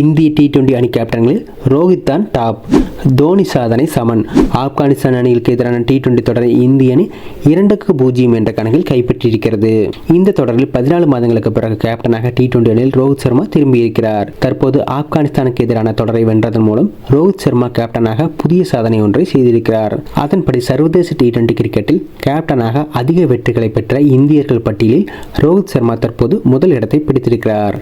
இந்திய T twenty அணி கேப்டன்களில் ரோஹித் தான் டாப் தோனி சாதனை சமன். ஆப்கானிஸ்தான் அணிகளுக்கு எதிரான டி டுவெண்டி தொடரை இந்திய அணி இரண்டுக்கு பூஜ்ஜியம் என்ற கணக்கில் கைப்பற்றியிருக்கிறது. இந்த தொடரில் பதினாலு மாதங்களுக்கு பிறகு கேப்டனாக டி டுவெண்டி அணியில் ரோஹித் சர்மா திரும்பியிருக்கிறார் தற்போது ஆப்கானிஸ்தானுக்கு எதிரான தொடரை வென்றதன் மூலம் ரோஹித் சர்மா கேப்டனாக புதிய சாதனை ஒன்றை செய்திருக்கிறார். அதன்படி சர்வதேச டி டுவெண்டி கிரிக்கெட்டில் கேப்டனாக அதிக வெற்றிகளை பெற்ற இந்தியர்கள் பட்டியலில் ரோஹித் சர்மா தற்போது முதல் இடத்தை பிடித்திருக்கிறார்.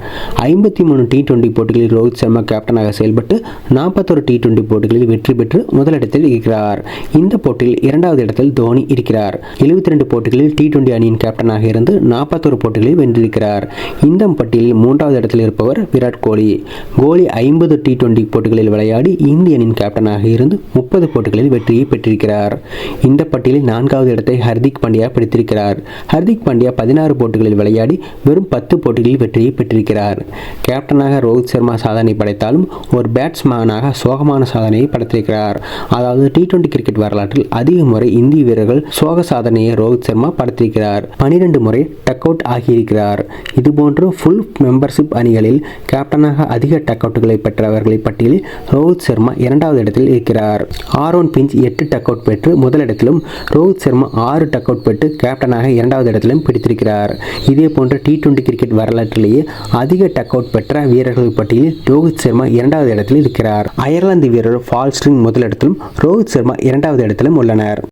ஐம்பத்தி மூணு டி டுவெண்டி போட்டிகளில் ரோஹித் சர்மா கேப்டனாக செயல்பட்டு நாற்பத்தொரு டி டுவெண்டி போட்டிகளில் வெற்றி பெற்று முதலிடத்தில் இருக்கிறார். இந்த போட்டியில் இரண்டாவது இடத்தில் தோனி இருக்கிறார். எழுபத்தி ரெண்டு போட்டிகளில் டி டுவெண்டி அணியின் கேப்டனாக இருந்து நாற்பத்தொரு போட்டிகளில் வென்றிருக்கிறார். இந்த பட்டியலில் மூன்றாவது இடத்தில் இருப்பவர் விராட் கோலி. கோலி ஐம்பது டி டுவெண்டி போட்டிகளில் விளையாடி இந்திய அணியின் கேப்டனாக இருந்து முப்பது போட்டிகளில் வெற்றியை பெற்றிருக்கிறார். இந்த பட்டியலில் நான்காவது இடத்தை ஹர்திக் பாண்டியா பிடித்திருக்கிறார். ஹர்திக் பாண்டியா பதினாறு போட்டிகளில் விளையாடி வெறும் பத்து போட்டிகளில் வெற்றியை பெற்றிருக்கிறார். கேப்டனாக ரோஹித் சர்மா சாதனை படைத்தாலும் ஒரு பேட்ஸ்மேனாக சோகமான சாதனையை படைத்திருக்கிறார். அதாவது டி டுவெண்டி கிரிக்கெட் வரலாற்றில் அதிக முறை இந்திய வீரர்கள் சோக சாதனையை ரோஹித் சர்மா படைத்திருக்கிறார். பனிரெண்டு முறை டக் அவுட் ஆகியிருக்கிறார். இதுபோன்று ஃபுல் மெம்பர்ஷிப் அணிகளில் கேப்டனாக அதிக டக் அவுட்டுகளை பெற்றவர்களை பட்டியலில் ரோஹித் சர்மா இரண்டாவது இடத்தில் இருக்கிறார். ஆரோன் பிஞ்ச் எட்டு டக் அவுட் பெற்று முதலிடத்திலும் ரோஹித் சர்மா ஆறு டக் அவுட் பெற்று கேப்டனாக இரண்டாவது இடத்திலும் பிடித்திருக்கிறார். இதே போன்ற டி டுவெண்டி கிரிக்கெட் வரலாற்றிலேயே அதிக டக் அவுட் பெற்ற வீரர்கள் பட்டியலில் ரோஹித் சர்மா இரண்டாவது இடத்தில் இருக்கிறார். அயர்லாந்து வீரர் ஃபால்ஸ்ட்ரிங் முதலிடத்திலும் ரோஹித் சர்மா இரண்டாவது இடத்திலும் உள்ளனர்.